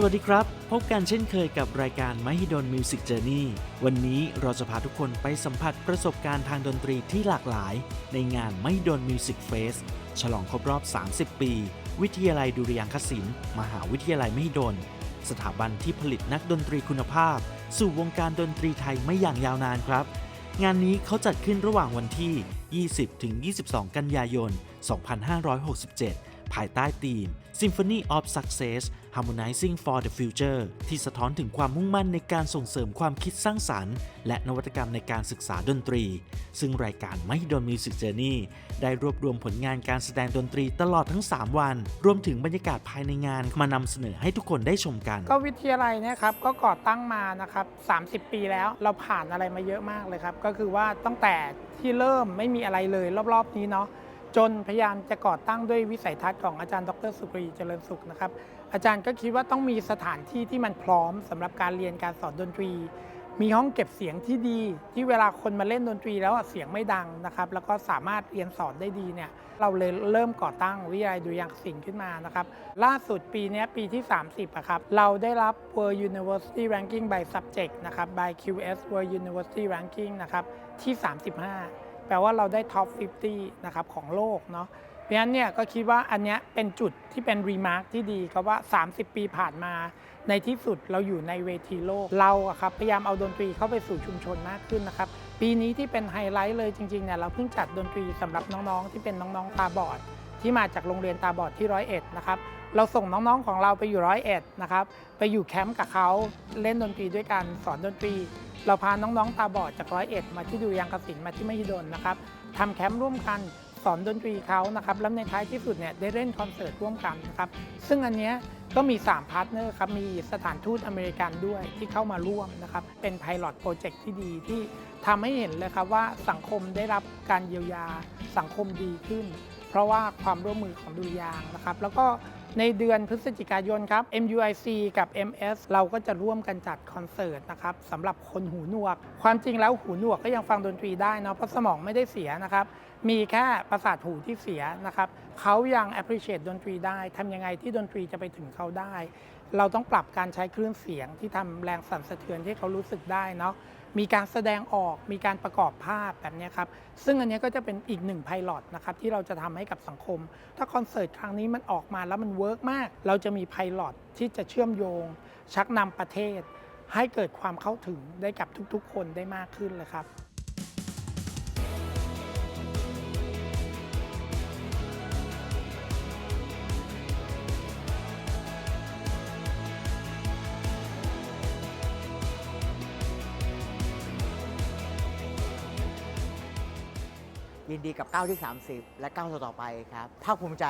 สวัสดีครับ พบกันเช่นเคยกับรายการ m h i d o n Music Journey วันนี้เราจะพาทุกคนไปสัมผัสประสบการณ์ทางดนตรีที่หลากหลาย ในงาน m h i d o n Music Fest ฉลองครบรอบ 30 ปี วิทยาลัยดุริยางคศิลป์มหาวิทยาลัยมหิดล สถาบันที่ผลิตนักดนตรีคุณภาพ สู่วงการดนตรีไทยไม่อย่างยาวนานครับ งานนี้เขาจัดขึ้นระหว่างวันที่ 20-22 กันยายน 2567 ภายใต้ธีม Symphony of Success Harmonizing for the Future ที่สะท้อนถึงความมุ่งมั่นในการส่งเสริมความคิดสร้างสรรค์ และนวัตกรรมในการศึกษาดนตรี ซึ่งรายการ m h i d o n Music Journey ได้รวบรวมผลงานการแสดงดนตรีตลอดทั้ง 3 วัน รวมถึงบรรยากาศภายในงานมานำเสนอให้ทุกคนได้ชมกัน ก็วิทยาลัยเนี่ยครับก็ก่อตั้งมานะครับ30 ปีแล้วเราผ่านอะไรมาเยอะมากเลยครับก็คือว่าตั้งแต่ที่เริ่มไม่มีอะไรเลยรอบๆนี้เนาะ จนพยายามจะก่อตั้งด้วยวิสัยทัศน์ของอาจารย์ดรสุกรีเจริญสุขนะครับ อาจารย์ก็คิดว่าต้องมีสถานที่ที่มันพร้อมสำหรับการเรียนการสอนดนตรี มีห้องเก็บเสียงที่ดี ที่เวลาคนมาเล่นดนตรีแล้วเสียงไม่ดังนะครับ แล้วก็สามารถเรียนสอนได้ดีเนี่ยเราเลยเริ่มก่อตั้งวิทยาลัยดุริยางศิลป์ขึ้นมานะครับ ล่าสุดปีนี้ปีที่ 30อะครับเราได้รับ World University Ranking by Subject นะครับ by QS World University Ranking นะครับที่ 35 แปลว่าเราได้ Top 50 นะครับของโลกเนาะเพราะฉะนั้นเนี่ยก็คิดว่าอันเนี้ยเป็นจุดที่เป็นรีมาร์คที่ดีครับว่า 30 ปีผ่านมา ในที่สุดเราอยู่ในเวทีโลก เราอะครับพยายามเอาดนตรีเข้าไปสู่ชุมชนมากขึ้นนะครับ ปีนี้ที่เป็นไฮไลท์เลยจริงๆเนี่ยเราเพิ่งจัดดนตรีสำหรับน้องๆ ที่เป็นน้องๆตาบอดที่มาจากโรงเรียนตาบอดที่ร้อยเอ็ดนะครับ เราส่งน้องๆของเราไปอยู่ร้อยเอ็ดนะครับ ไปอยู่แคมป์กับเขาเล่นดนตรีด้วยกันสอนดนตรี เราพาน้องๆตาบอดจากร้อยเอ็ดมาที่ดูยางกสินมาที่มหิดลนะครับทำแคมป์ร่วมกันสอนดนตรีเขานะครับแล้วในท้ายที่สุดเนี่ยได้เล่นคอนเสิร์ตร่วมกันนะครับซึ่งอันเนี้ยก็มี 3 พาร์ทเนอร์ครับ มีสถานทูตอเมริกันด้วยที่เข้ามาร่วมนะครับ เป็นไพลอตโปรเจกต์ที่ดีที่ทำให้เห็นเลยครับว่าสังคมได้รับการเยียวยาสังคมดีขึ้น เพราะว่าความร่วมมือของดุริยางนะครับ แล้วก็ ในเดือนพฤศจิกายนครับ MUIC กับ MS เราก็จะร่วมกันจัดคอนเสิร์ตนะครับสำหรับคนหูหนวก ความจริงแล้วหูหนวกก็ยังฟังดนตรีได้เนาะเพราะสมองไม่ได้เสียนะครับ มีแค่ประสาทหูที่เสียนะครับเขายัง appreciate ดนตรีได้ทำยังไงที่ดนตรีจะไปถึงเขาได้ เราต้องปรับการใช้คลื่นเสียงที่ทำแรงสั่นสะเทือนที่เขารู้สึกได้เนาะ มีการแสดงออกมีการประกอบภาพแบบนี้ครับซึ่งอันนี้ก็จะเป็นอีกหนึ่งไพลอตนะครับที่เราจะทำให้กับสังคม ถ้าคอนเสิร์ตครั้งนี้มันออกมาแล้วมันเวิร์กมาก เราจะมีไพลอตที่จะเชื่อมโยง ชักนำประเทศ ให้เกิดความเข้าถึงได้กับทุกๆ คนได้มากขึ้นเลยครับ ยินดีกับก้าวที่ 30 และก้าวต่อๆไปครับภาคภูมิใจ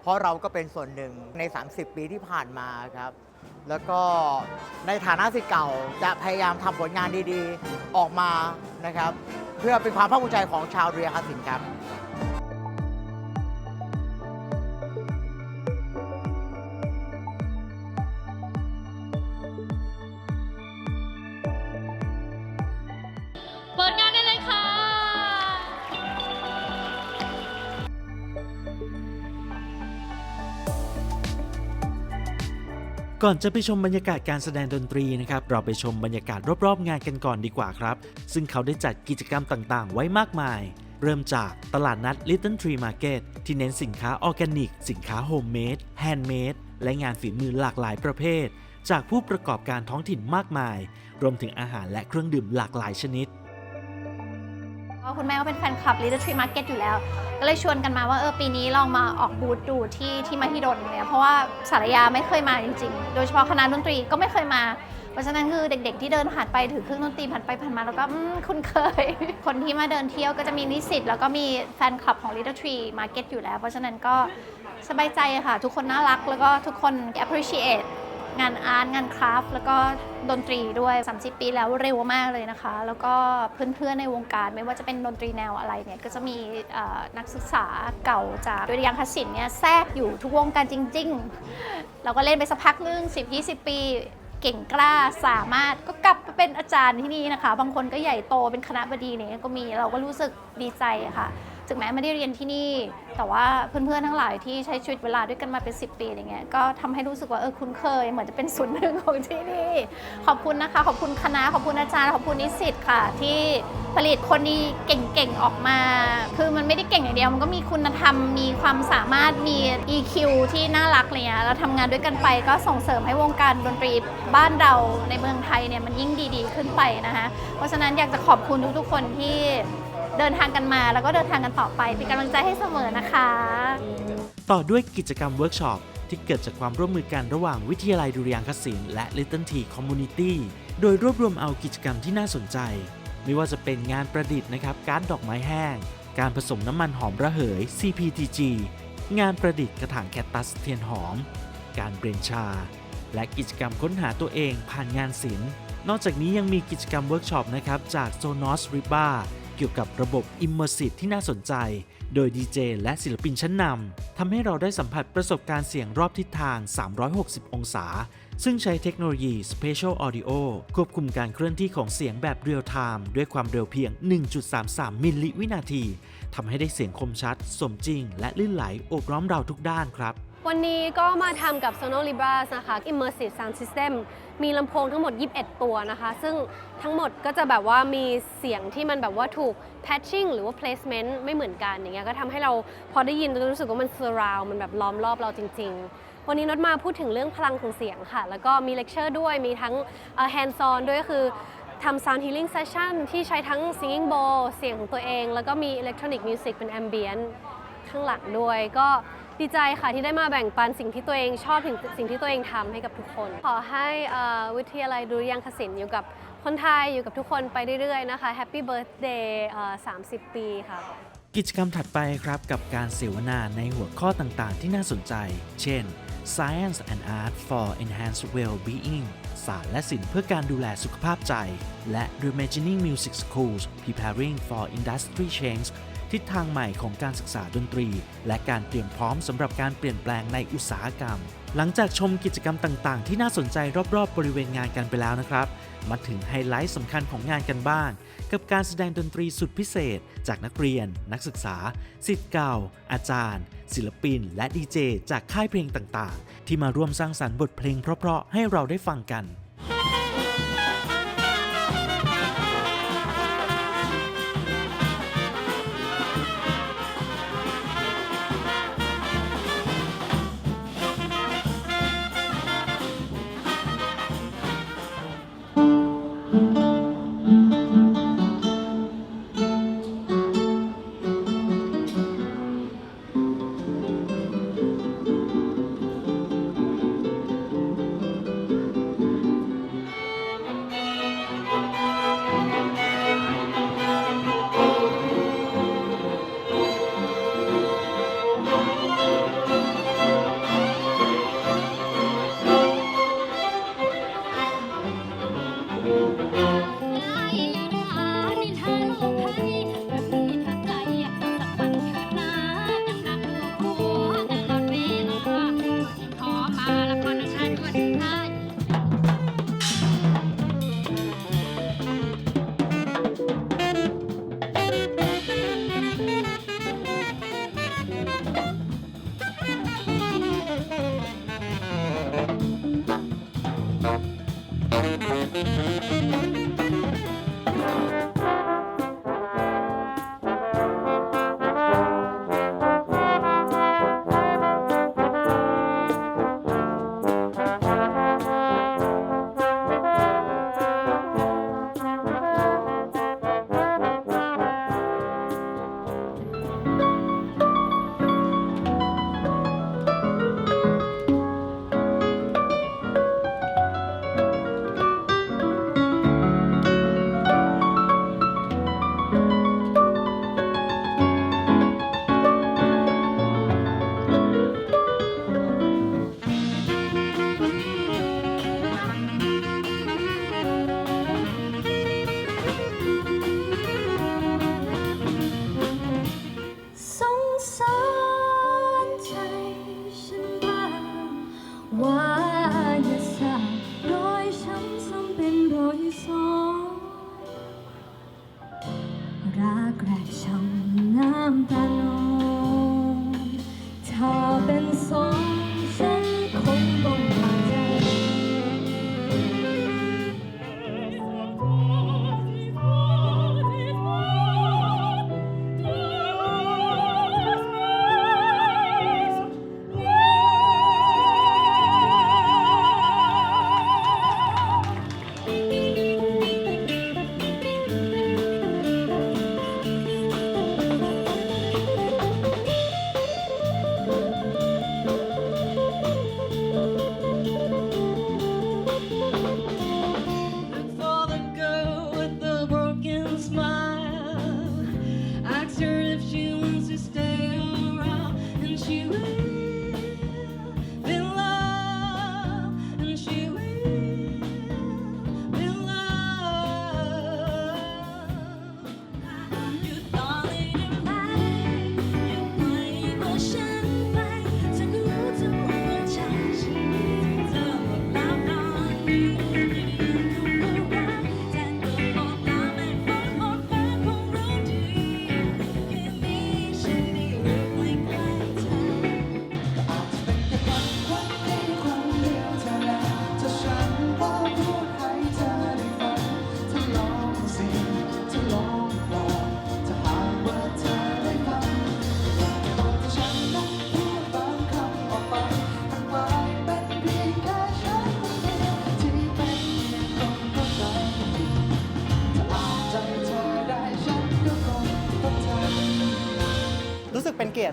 เพราะเราก็เป็นส่วนหนึ่งใน 30 ปีที่ผ่านมาครับ แล้วก็ในฐานะสิทธิ์เก่าจะพยายามทำผลงานดีๆ ออกมานะครับ เพื่อเป็นความภาคภูมิใจของชาวเรียคาสินครับ ก่อนจะไปชมบรรยากาศการแสดงดนตรีนะครับ เราไปชมบรรยากาศรอบๆงานกันก่อนดีกว่าครับ ซึ่งเขาได้จัดกิจกรรมต่างๆ ไว้มากมาย เริ่มจากตลาดนัด Little Tree Market ที่เน้นสินค้าออร์แกนิก สินค้าโฮมเมดแฮนด์เมดและงานฝีมือหลากหลายประเภท จากผู้ประกอบการท้องถิ่นมากมาย รวมถึงอาหารและเครื่องดื่มหลากหลายชนิด ก็คุณแม่ก็เป็นแฟนคลับ Little Tree Market อยู่แล้ว ก็เลยชวนกันมาว่าเออปีนี้ลองมาออกบูธดูที่ที่มหิดลเนี่ยเพราะว่าสารยาไม่เคยมาจริงๆ โดยเฉพาะคณะดนตรีก็ไม่เคยมา เพราะฉะนั้นคือเด็กๆ ที่เดินผ่านไปถือเครื่องดนตรีผ่านไปผ่านมาแล้วก็อืมคุ้นเคย คนที่มาเดินเที่ยวก็จะมีนิสิตแล้วก็มีแฟนคลับของ Little Tree Market อยู่แล้ว เพราะฉะนั้นก็สบายใจค่ะ ทุกคนน่ารักแล้วก็ทุกคน appreciate งานอาร์ตงานคราฟต์แล้วก็ดนตรีด้วย 30 ปีแล้วเร็วมากเลยนะคะ แล้วก็เพื่อนๆในวงการไม่ว่าจะเป็นดนตรีแนวอะไรเนี่ยก็จะมีนักศึกษาเก่าจากดุริยางคศิลป์เนี่ยแทรกอยู่ทุกวงการจริง ๆ เราก็เล่นไปสักพักนึง10-20 ปีเก่งกล้าสามารถก็กลับมาเป็นอาจารย์ที่นี่นะคะ บางคนก็ใหญ่โตเป็นคณะบดีเนี่ยก็มีเราก็รู้สึกดีใจค่ะ ถึงแม้ไม่ได้เรียนที่นี่ แต่ว่าเพื่อนๆทั้งหลายที่ใช้ชีวิตเวลาด้วยกันมาเป็น 10 ปีอย่างเงี้ยก็ทำให้รู้สึกว่าเออคุ้นเคย เหมือนจะเป็นส่วนหนึ่งของที่นี่ ขอบคุณนะคะ ขอบคุณคณะขอบคุณอาจารย์ขอบคุณนิสิตค่ะ ที่ผลิตคนดีเก่งๆออกมา คือมันไม่ได้เก่งอย่างเดียวมันก็มีคุณธรรมมีความสามารถมี EQ ที่น่ารักอะไรเงี้ยเราทำงานด้วยกันไปก็ส่งเสริมให้วงการดนตรีบ้านเราในเมืองไทยเนี่ยมันยิ่งดีๆขึ้นไปนะคะเพราะฉะนั้นอยากจะขอบคุณทุกๆคนที่ เดินทางกันมาแล้วก็เดินทางกันต่อไป เป็นกำลังใจให้เสมอนะคะ ต่อด้วยกิจกรรมเวิร์กช็อปที่เกิดจากความร่วมมือกันระหว่างวิทยาลัยดุริยางคศิลป์และ Little T Community โดยรวบรวมเอากิจกรรมที่น่าสนใจ ไม่ว่าจะเป็นงานประดิษฐ์นะครับการดดอกไม้แห้ง การผสมน้ำมันหอมระเหย CPTG งานประดิษฐ์กระถางแคตตัสเทียนหอม การเบรนชา และกิจกรรมค้นหาตัวเองผ่านงานศิลป์ นอกจากนี้ยังมีกิจกรรมเวิร์กช็อปนะครับจาก Sonos Riba เกี่ยวกับระบบ Immersive ที่น่าสนใจ โดยดีเจและศิลปินชั้นนำทำให้เราได้สัมผัสประสบการณ์เสียงรอบทิศทาง 360 องศา ซึ่งใช้เทคโนโลยี Spatial Audio ควบคุมการเคลื่อนที่ของเสียงแบบเรียลไทม์ด้วยความเร็วเพียง 1.33 มิลลิวินาทีทำให้ได้เสียงคมชัด สมจริง และลื่นไหลโอบล้อมเราทุกด้านครับ วันนี้ก็มาทำกับ Sono Libras นะคะ Immersive Sound System มีลำโพงทั้งหมด 21 ตัวนะคะ ซึ่งทั้งหมดก็จะแบบว่ามีเสียงที่มันแบบว่าถูก patching หรือว่า placement ไม่เหมือนกันอย่างเงี้ยก็ทำให้เราพอได้ยินเรารู้สึกว่ามัน surround มันแบบล้อมรอบเราจริง ๆ วันนี้น็อตมาพูดถึงเรื่องพลังของเสียงค่ะ แล้วก็มีเลคเชอร์ด้วยมีทั้งเอ่อ hands on ด้วยก็คือทำ sound healing session ที่ใช้ทั้ง singing bowl เสียงของตัวเอง แล้วก็มี electronic music เป็น ambient ข้างหลังด้วยก็ ดีใจค่ะที่ได้มาแบ่งปันสิ่งที่ตัวเองชอบถึงสิ่งที่ตัวเองทำให้กับทุกคน ขอให้วิทยาลัยดุริยางคศิลป์อยู่กับคนไทยอยู่กับทุกคนไปเรื่อยๆนะคะ Happy Birthday เอ่อ30ปีค่ะ กิจกรรมถัดไปครับกับการเสวนาในหัวข้อต่างๆ ที่น่าสนใจ เช่น Science and Art for Enhanced Well-being ศาสตร์และศิลป์เพื่อการดูแลสุขภาพใจ และ Reimagining Music Schools Preparing for Industry Change ทิศทางใหม่ของการศึกษาดนตรี และการเตรียมพร้อมสำหรับการเปลี่ยนแปลงในอุตสาหกรรม หลังจากชมกิจกรรมต่าง ๆ ที่น่าสนใจรอบ ๆ บริเวณงานกันไปแล้วนะครับ มาถึงไฮไลท์สำคัญของงานกันบ้าง กับการแสดงดนตรีสุดพิเศษ จากนักเรียน นักศึกษาสิทธิ์เก่า อาจารย์ ศิลปิน และดีเจจากค่ายเพลงต่าง ๆ ที่มาร่วมสร้างสรรค์บทเพลงเพราะ ๆ ให้เราได้ฟังกัน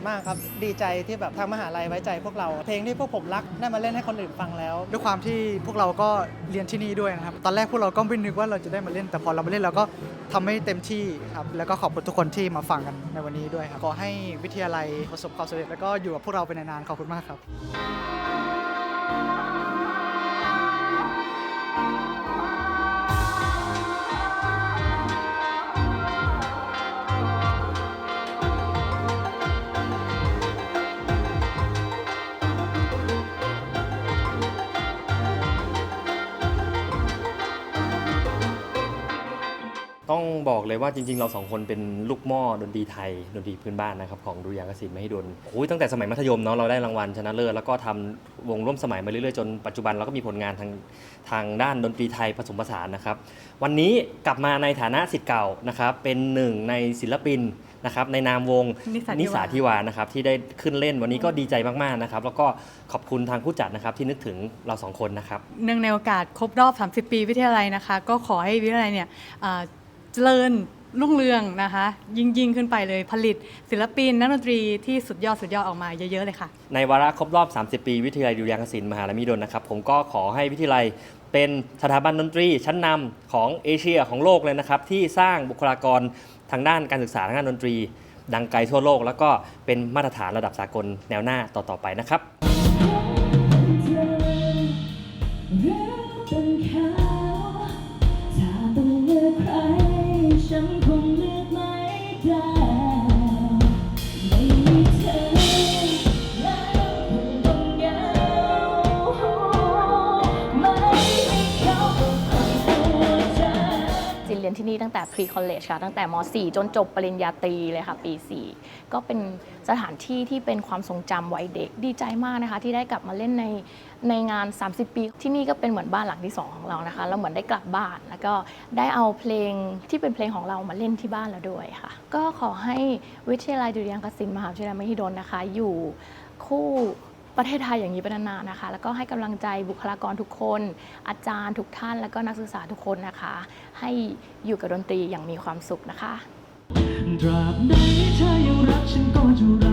มากครับ ดีใจที่แบบทางมหาลัยไว้ใจพวกเรา เพลงที่พวกผมรักได้มาเล่นให้คนอื่นฟังแล้ว ด้วยความที่พวกเราก็เรียนที่นี่ด้วยนะครับ ตอนแรกพวกเราก็ไม่นึกว่าเราจะได้มาเล่น แต่พอเรามาเล่นเราก็ทำให้เต็มที่ครับ แล้วก็ขอบคุณทุกคนที่มาฟังกันในวันนี้ด้วยครับ ขอให้วิทยาลัยประสบความสำเร็จแล้วก็อยู่กับพวกเราไปนนานๆ ขอบคุณมากครับ บอกเลยว่าจริง ๆ เราสองคนเป็นลูกหม้อดนตรีไทยดนตรีพื้นบ้านนะครับของดุริยางคศิลป์มหิดลโอ้ยตั้งแต่สมัยมัธยมเนาะเราได้รางวัลชนะเลิศแล้วก็ทำวงร่วมสมัยมาเรื่อยๆจนปัจจุบันเราก็มีผลงานทางทางด้านดนตรีไทยผสมผสานนะครับ วันนี้กลับมาในฐานะสิทธิ์เก่านะครับเป็นหนึ่งในศิลปินนะครับในนามวงนิสาธิวานิสาธิวานะครับที่ได้ขึ้นเล่นวันนี้ก็ดีใจมากๆนะครับแล้วก็ขอบคุณทางผู้จัดนะครับที่นึกถึงเราสองคนนะครับเนื่องในโอกาสครบรอบ 30 ปีวิทยาลัยนะคะ ก็ขอให้วิทยาลัยเนี่ยอ่า เจริญรุ่งเรืองนะคะ ยิ่งยิ่งขึ้นไปเลยผลิต ศิลปินนักดนตรีที่สุดยอดสุดยอดออกมาเยอะๆเลยค่ะ ในวาระครบรอบ 30 ปี วิทยาลัยดุริยางคศิลป์มหาลัยมิดลนะครับผมก็ขอให้วิทยาลัยเป็นสถาบันดนตรีชั้นนำของเอเชียของโลกเลยนะครับ ที่สร้างบุคลากรทางด้านการศึกษาทางด้านดนตรี ดังไกลทั่วโลก แล้วก็เป็นมาตรฐานระดับสากลแนวหน้าต่อๆไปนะครับ ที่นี่ตั้งแต่ pre college ค่ะ ตั้งแต่ม .4 จนจบปริญญาตรีเลยค่ะ ปี 4 ก็เป็นสถานที่ที่เป็นความทรงจำวัยเด็กดีใจมากนะคะ ที่ได้กลับมาเล่นในในงาน 30 ปี ที่นี่ก็เป็นเหมือนบ้านหลังที่ 2 ของเรานะคะแล้วเหมือนได้กลับบ้าน แล้วก็ได้เอาเพลงที่เป็นเพลงของเรามาเล่นที่บ้านเราด้วยค่ะ ก็ขอให้วิทยาลัยดุริยางคศิลป์มหาวิทยาลัยมหิดลนะคะ อยู่คู่ ประเทศไทยอย่างนี้ไปนานๆนะคะ แล้วก็ให้กำลังใจบุคลากรทุกคน อาจารย์ทุกท่าน แล้วก็นักศึกษาทุกคนนะคะ ให้อยู่กับดนตรีอย่างมีความสุขนะคะตราบใดเธอยังรักฉันก็จะรัก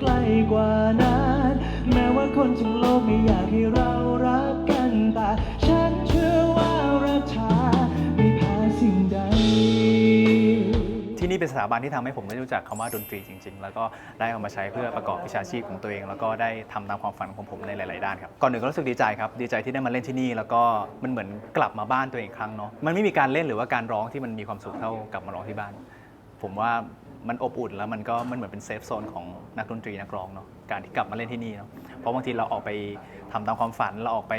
ใกล้กว่านั้น แม้ว่าคนทั้งโลกไม่อยากให้เรารักกันแต่ฉันเชื่อว่ารักเธอไม่แพ้สิ่งใด ที่นี่เป็นสถาบันที่ทำให้ผมได้รู้จักคำว่าดนตรีจริง ๆ แล้วก็ได้เอามาใช้เพื่อประกอบวิชาชีพของตัวเอง แล้วก็ได้ทำตามความฝันของผมในหลาย ๆ ด้านครับ ก่อนหนึ่งก็รู้สึกดีใจครับ ดีใจที่ได้มาเล่นที่นี่ แล้วก็มันเหมือนกลับมาบ้านตัวเองอีกครั้งเนาะ มันไม่มีการเล่นหรือว่าการร้องที่มันมีความสุขเท่ากลับมาร้องที่บ้าน ผมว่า มันอบอุ่นแล้วมันก็มันเหมือนเป็นเซฟโซนของนักดนตรีนักร้องเนาะการที่กลับมาเล่นที่นี่เนาะเพราะบางทีเราออกไปทำตามความฝันเราออกไป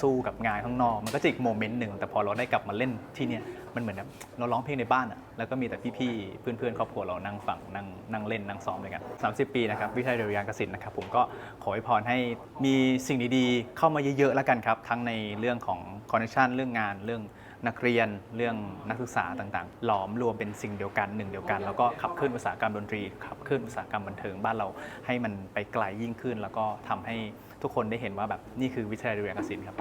สู้กับงานข้างนอก มันก็จะอีกโมเมนต์หนึ่งแต่พอเราได้กลับมาเล่นที่เนี่ยมันเหมือนแบบเราร้องเพลงในบ้านอะแล้วก็มีแต่พี่ๆเพื่อนๆครอบครัวเรานั่งฟังนั่งนั่งเล่นนั่งซ้อมด้วยกัน30 ปีนะครับวิทยาลัยดุริยางคศิลป์นะครับผมก็ขออวยพรให้มีสิ่งดีๆเข้ามาเยอะๆแล้วกันครับทั้งในเรื่องของคอนเนคชันเรื่องงานเรื่อง นักเรียนเรื่องนักศึกษาต่างๆ หลอมรวมเป็นสิ่งเดียวกันหนึ่งเดียวกัน แล้วก็ขับเคลื่อนอุตสาหกรรมดนตรีขับเคลื่อนอุตสาหกรรมบันเทิงบ้านเราให้มันไปไกลยิ่งขึ้น แล้วก็ทำให้ทุกคนได้เห็นว่าแบบนี่คือวิทยาลัยดุริยางคศิลป์ครับ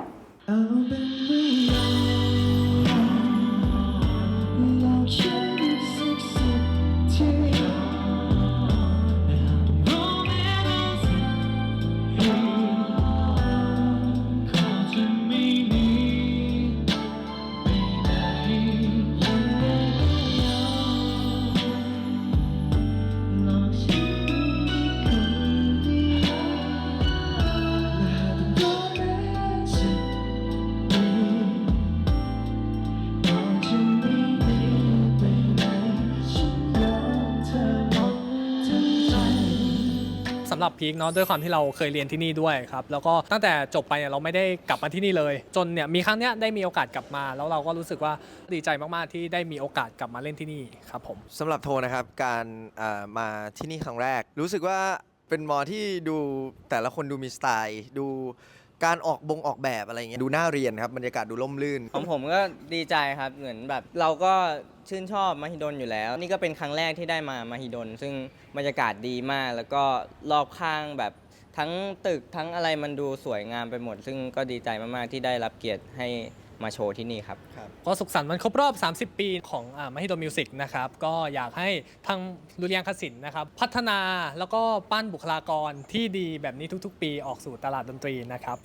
พีคเนาะด้วยความที่เราเคยเรียนที่นี่ด้วยครับแล้วก็ตั้งแต่จบไปเนี่ยเราไม่ได้กลับมาที่นี่เลย จนเนี่ยมีครั้งเนี้ยได้มีโอกาสกลับมา แล้วเราก็รู้สึกว่าดีใจมากๆที่ได้มีโอกาสกลับมาเล่นที่นี่ครับผม สำหรับโทนะครับ การอ่ามาที่นี่ครั้งแรก รู้สึกว่าเป็นมอที่ดูแต่ละคนดูมีสไตล์ ดู การออกบงออกแบบอะไรเงี้ยดูน่าเรียนครับบรรยากาศดูร่มรื่น ของผมก็ดีใจครับเหมือนแบบเราก็ชื่นชอบมหิดลอยู่แล้ว นี่ก็เป็นครั้งแรกที่ได้มามหิดล ซึ่งบรรยากาศดีมาก แล้วก็รอบข้างแบบทั้งตึกทั้งอะไรมันดูสวยงามไปหมด ซึ่งก็ดีใจมากๆที่ได้รับเกียรติให้ มาโชว์ที่นี่ครับ ก็สุขสันต์วันครบรอบ 30 ปีของมหิดลมิวสิกนะครับ ก็อยากให้ทางดุริยางคศิลป์นะครับ พัฒนาแล้วก็ปั้นบุคลากรที่ดีแบบนี้ทุกๆ ปีออกสู่ตลาดดนตรีนะครับ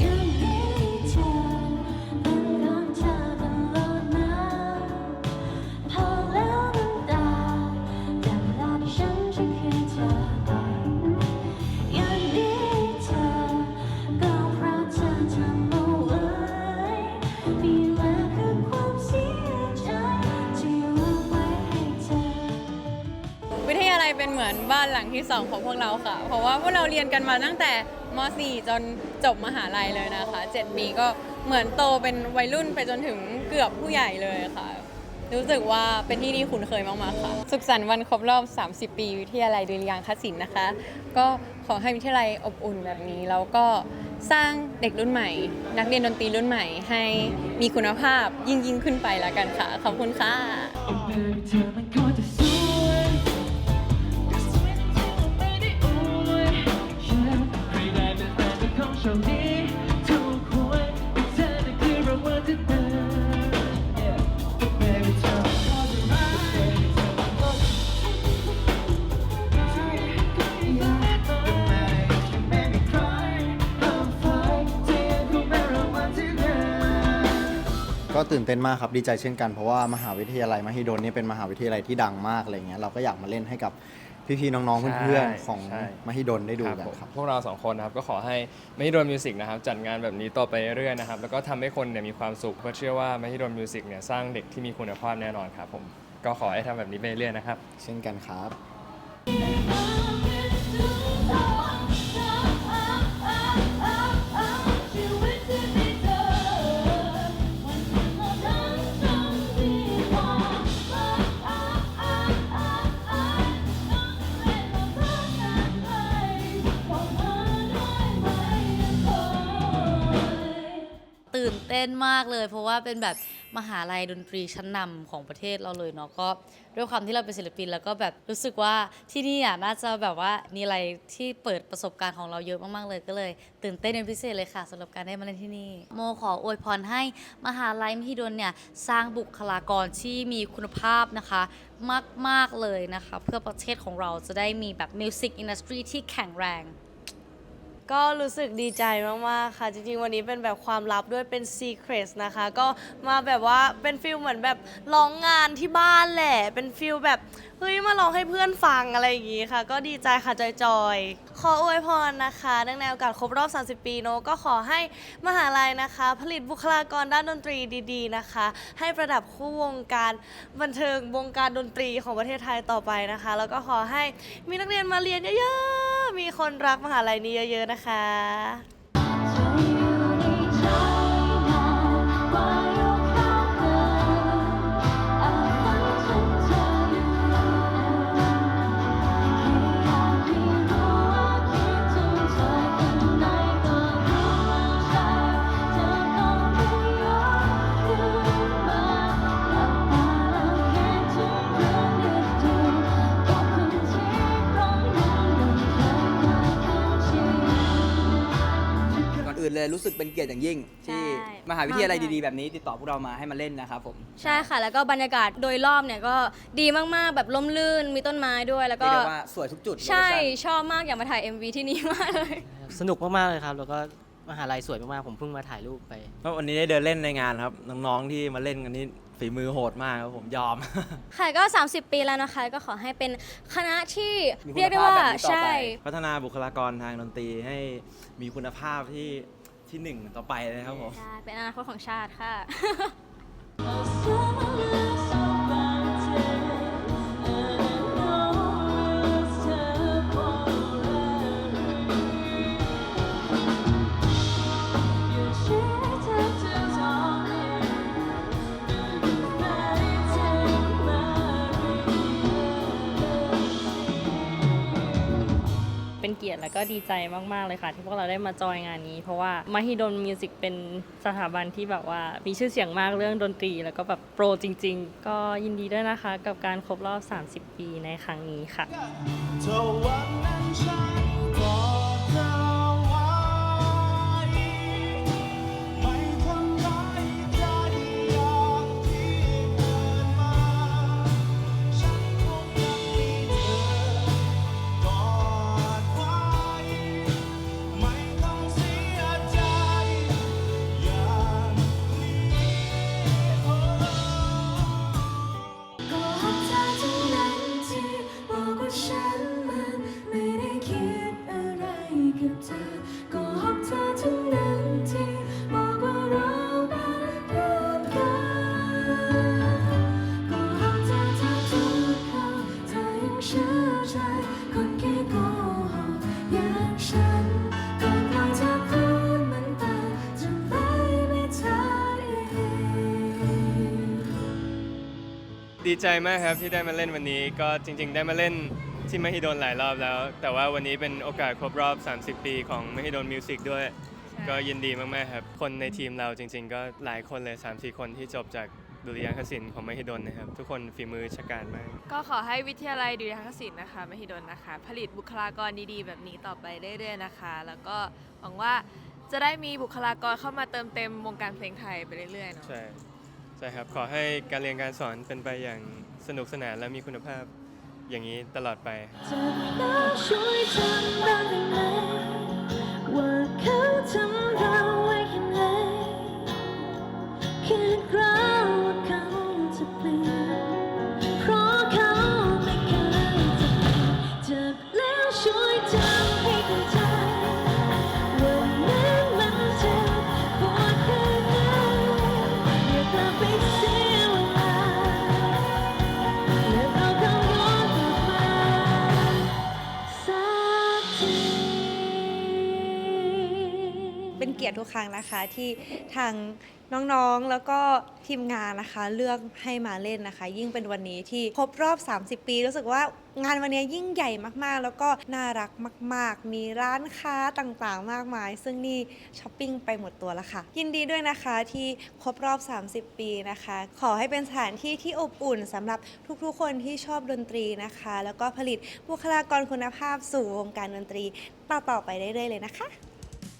มือนบ้านหลังที่สองของพวกเราค่ะ เพราะว่าพวกเราเรียนกันมาตั้งแต่ม .4 จนจบมหาลัยเลยนะคะ7ปีก็เหมือนโตเป็นวัยรุ่นไปจนถึงเกือบผู้ใหญ่เลยค่ะ รู้สึกว่าเป็นที่ที่คุ้นเคยมากๆค่ะ สุขสันต์วันครบรอบ 30 ปี วิทยาลัยดุริยางคศิลป์นะคะ ก็ขอให้วิทยาลัยอบอุ่นแบบนี้ แล้วก็สร้างเด็กรุ่นใหม่ นักเรียนดนตรีรุ่นใหม่ ให้มีคุณภาพยิ่งยิ่งๆขึ้นไปแล้วกันค่ะ ขอบคุณค่ะ นของโชคดีถูกหวยเธอน่ะคือรางวัลที่เธอ Yeah Baby เธอมันก็จะรัก But baby เธอมันก็จะ Yeah No matter if you make me cry I'm fine เธอยังคงเป็นรางวัลที่เธอ ก็ตื่นเต้นมากครับดีใจเช่นกันเพราะว่ามหาวิทยาลัยมหิดลเนี่ยเป็นมหาวิทยาลัยที่ดังมากอะไรเงี้ยเราก็อยากมาเล่นให้กับ พี่ๆน้องๆเพื่อนๆของใช่ มหิดลได้ดูกันผมครับ พวกเราสองคนนะครับก็ขอให้มหิดลมิวสิกนะครับจัดงานแบบนี้ต่อไปเรื่อยๆนะครับแล้วก็ทำให้คนเนี่ยมีความสุขเพราะเชื่อว่ามหิดลมิวสิกเนี่ยสร้างเด็กที่มีคุณภาพแน่นอนครับผมก็ขอให้ทำแบบนี้ไปเรื่อยๆนะครับ เช่นกันครับ ตื่นเต้นมากเลย เพราะว่าเป็นแบบมหาลัยดนตรีชั้นนำของประเทศเราเลยเนาะก็ด้วยความที่เราเป็นศิลปิน แล้วก็แบบรู้สึกว่าที่นี่อะน่าจะแบบว่ามีอะไรที่เปิดประสบการณ์ของเราเยอะมากๆเลยก็เลย ตื่นเต้นเป็นพิเศษเลยค่ะสำหรับการได้มาเล่นที่นี่ โมขออวยพรให้มหาลัยมหิดลเนี่ยสร้างบุคลากรที่มีคุณภาพนะคะมาก ๆ เลยนะคะ เพื่อประเทศของเราจะได้มีแบบมิวสิกอินดัสทรีที่แข็งแรง ก็รู้สึกดีใจมาก ๆ ค่ะ จริง ๆ วันนี้เป็นแบบความลับด้วยเป็น Secret นะคะ ก็มาแบบว่าเป็นฟิลเหมือนแบบร้องงานที่บ้านแหละ เป็นฟิลแบบ เฮ้ย มาร้องให้เพื่อนฟังอะไรอย่างงี้ค่ะ ก็ดีใจค่ะ จอยๆ ขออวยพรนะคะเนื่องในโอกาสครบรอบ 30 ปีโนก็ขอให้มหาลัยนะคะ ผลิตบุคลากรด้านดนตรีดี ๆ นะคะ ให้ประดับคู่วงการบันเทิงวงการดนตรีของประเทศไทยต่อไปนะคะ แล้วก็ขอให้มีนักเรียนมาเรียนเยอะๆ มีคนรักมหาลัยนี้เยอะๆนะคะ อนอื่นเลยรู้สึกเป็นเกียรติอย่างยิ่ง ที่ใช่ มหาวิทยาลัยมากค่ะดีๆแบบนี้ติดต่อพวกเรามาให้มาเล่นนะครับผมใช่ค่ะ แล้วก็บรรยากาศโดยรอบเนี่ยก็ดีมากๆ แบบล่มลื่นมีต้นไม้ด้วยแล้วเรีก็ยกได้ว่าสวยทุกจุด ใช่โลเคชั่นชอบมากอยากมาถ่าย MV ที่นี่มากเลย สนุกมากๆเลยครับ แล้วก็มหาลัยสวยมากๆ ผมเพิ่งมาถ่ายรูปไป ก็วันนี้ได้เดินเล่นในงานครับ น้องๆที่มาเล่นกันนี่ ฝีมือโหดมากครับผมยอม ค่ะก็ 30 ปีแล้วนะคะ ก็ขอให้เป็นคณะที่มีคุณเรียกได้ว่าภาพแบบนี้ต่อไป ใช่ พัฒนาบุคลากรทางดนตรีให้มีคุณภาพที่ที่หนึ่งต่อไปเลยครับผม ใช่ เป็นอนาคตของชาติค่ะเป็ และก็ดีใจมากๆเลยค่ะ ที่พวกเราได้มาจอยงานนี้ เพราะว่ามหิดลมิวสิกเป็นสถาบันที่แบบว่ามีชื่อเสียงมากเรื่องดนตรี แล้วก็แบบโปรจริง ๆ ก็ยินดีด้วยนะคะ กับการครบรอบ 30 ปีในครั้งนี้ค่ะ ดีใจมากครับที่ได้มาเล่นวันนี้ก็จริง ๆ ได้มาเล่นที่มหิดลหลายรอบแล้ว แต่ว่าวันนี้เป็นโอกาสครบรอบ 30 ปีของมหิดลมิวสิกด้วย ก็ยินดีมากๆครับคนในทีมเราจริง ๆ ก็หลายคนเลย 3-4 คนที่จบจากดุริยางคศิลป์ของมหิดลนะครับ ทุกคนฝีมือชะกาจมาก ก็ขอให้วิทยาลัยดุริยางคศิลป์นะคะมหิดลนะคะ ผลิตบุคลากรดีๆ แบบนี้ต่อไปเรื่อยๆนะคะ แล้วก็หวังว่าจะได้มีบุคลากรเข้ามาเติมเต็มวงการเพลงไทยไปเรื่อยๆเนาะใช่ใช่ครับ ขอให้การเรียนการสอนเป็นไปอย่างสนุกสนานและมีคุณภาพอย่างนี้ตลอดไปแล้วช่วยจำได้ไหมว่าเขาทำเราไว้แค่ไหนคิดเรา กียรติทุกครั้งนะคะ ที่ทางน้องๆ แล้วก็ทีมงานนะคะ เลือกให้มาเล่นนะคะ ยิ่งเป็นวันนี้ที่ครบรอบ 30 ปี รู้สึกว่างานวันนี้ยิ่งใหญ่มากๆ แล้วก็น่ารักมาก ๆ มีร้านค้าต่างๆ มากมาย ซึ่งนี่ช้อปปิ้งไปหมดตัวแล้วค่ะ ยินดีด้วยนะคะที่ครบรอบ 30 ปีนะคะ ขอให้เป็นสถานที่ที่อบอุ่นสำหรับทุกๆ คนที่ชอบดนตรีนะคะ แล้วก็ผลิตบุคลากรคุณภาพสู่วงการดนตรีต่อๆไปเรื่อยๆเลยนะคะ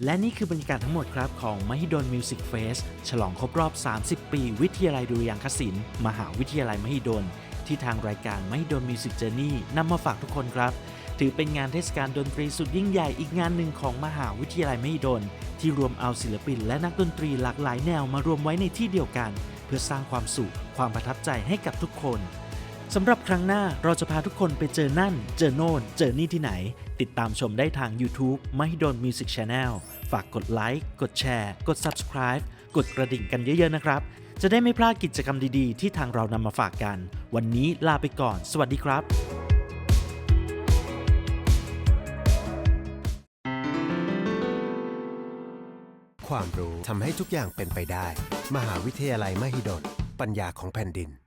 และนี่คือบรรยากาศทั้งหมดครับของมหิดลมิวสิกเฟสฉลองครบรอบ 30 ปี วิทยาลัยดุริยางคศิลป์มหาวิทยาลัยมหิดล ที่ทางรายการมหิดลมิวสิกเจอร์นี่นำมาฝากทุกคนครับ ถือเป็นงานเทศกาลดนตรีสุดยิ่งใหญ่อีกงานหนึ่งของมหาวิทยาลัยมหิดล ที่รวมเอาศิลปิน และนักดนตรีหลากหลายแนวมารวมไว้ในที่เดียวกัน เพื่อสร้างความสุขความประทับใจให้กับทุกคน สำหรับครั้งหน้าเราจะพาทุกคนไปเจอนั่น เจอโน่น เจอนี่ที่ไหน ติดตามชมได้ทาง YouTube มหิดล Music Channel ฝากกดไลค์กดแชร์ กด Subscribe กดกระดิ่งกันเยอะๆนะครับ จะได้ไม่พลาดกิจกรรมดีๆ ที่ทางเรานำมาฝากกัน วันนี้ลาไปก่อน สวัสดีครับความรู้ทำให้ทุกอย่างเป็นไปได้ มหาวิทยาลัยมหิดล ปัญญาของแผ่นดิน